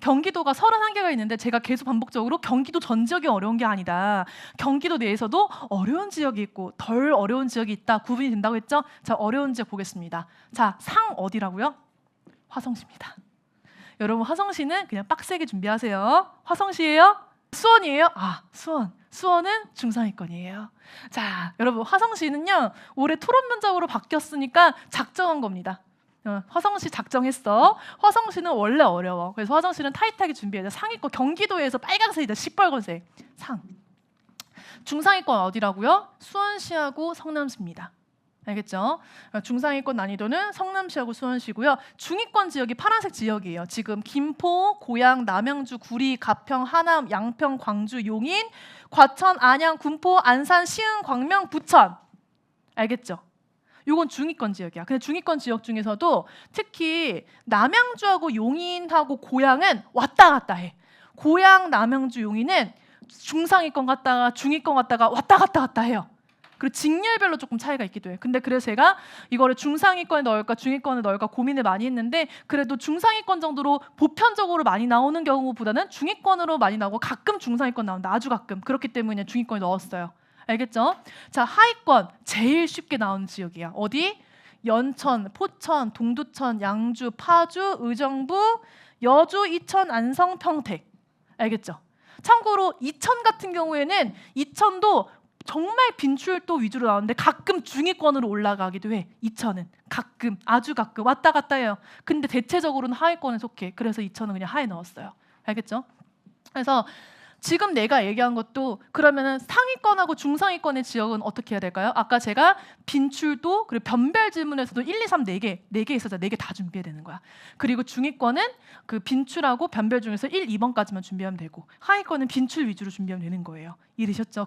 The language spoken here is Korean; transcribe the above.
경기도가 31개가 있는데 제가 계속 반복적으로 경기도 전 지역이 어려운 게 아니다. 경기도 내에서도 어려운 지역이 있고 덜 어려운 지역이 있다. 구분이 된다고 했죠? 자, 어려운 지역 보겠습니다. 자, 상 어디라고요? 화성시입니다. 여러분 화성시는 그냥 빡세게 준비하세요. 화성시예요? 수원이에요? 아, 수원. 수원은 중상위권이에요. 자, 여러분 화성시는요. 올해 토론 면접으로 바뀌었으니까 작정한 겁니다. 어, 화성시 작정했어. 화성시는 원래 어려워. 그래서 화성시는 타이트하게 준비해야 돼. 상위권 경기도에서 빨간색이다. 시뻘건색. 상. 중상위권 어디라고요? 수원시하고 성남시입니다. 알겠죠? 어, 중상위권 난이도는 성남시하고 수원시고요. 중위권 지역이 파란색 지역이에요. 지금 김포, 고양, 남양주, 구리, 가평, 하남, 양평, 광주, 용인, 과천, 안양, 군포, 안산, 시흥, 광명, 부천. 알겠죠? 요건 중위권 지역이야. 근데 중위권 지역 중에서도 특히 남양주하고 용인하고 고양은 왔다 갔다 해. 고양, 남양주, 용인은 중상위권 갔다가 중위권 갔다가 왔다 갔다 갔다 해요. 그리고 직렬별로 조금 차이가 있기도 해. 근데 그래서 제가 이거를 중상위권에 넣을까 중위권에 넣을까 고민을 많이 했는데 그래도 중상위권 정도로 보편적으로 많이 나오는 경우보다는 중위권으로 많이 나오고 가끔 중상위권 나온다. 아주 가끔. 그렇기 때문에 중위권에 넣었어요. 알겠죠? 자, 하위권 제일 쉽게 나오는 지역이야. 어디? 연천, 포천, 동두천, 양주, 파주, 의정부, 여주, 이천, 안성, 평택. 알겠죠? 참고로 이천 같은 경우에는 이천도 정말 빈출도 위주로 나오는데 가끔 중위권으로 올라가기도 해. 이천은 가끔 아주 가끔 왔다 갔다 해요. 근데 대체적으로는 하위권에 속해. 그래서 이천은 그냥 하에 넣었어요. 알겠죠? 그래서 지금 내가 얘기한 것도 그러면은 상위권하고 중상위권의 지역은 어떻게 해야 될까요? 아까 제가 빈출도 그리고 변별 질문에서도 1, 2, 3 4개, 4개 있어서 4개 다 준비해야 되는 거야. 그리고 중위권은 그 빈출하고 변별 중에서 1, 2번까지만 준비하면 되고 하위권은 빈출 위주로 준비하면 되는 거예요. 이해되셨죠?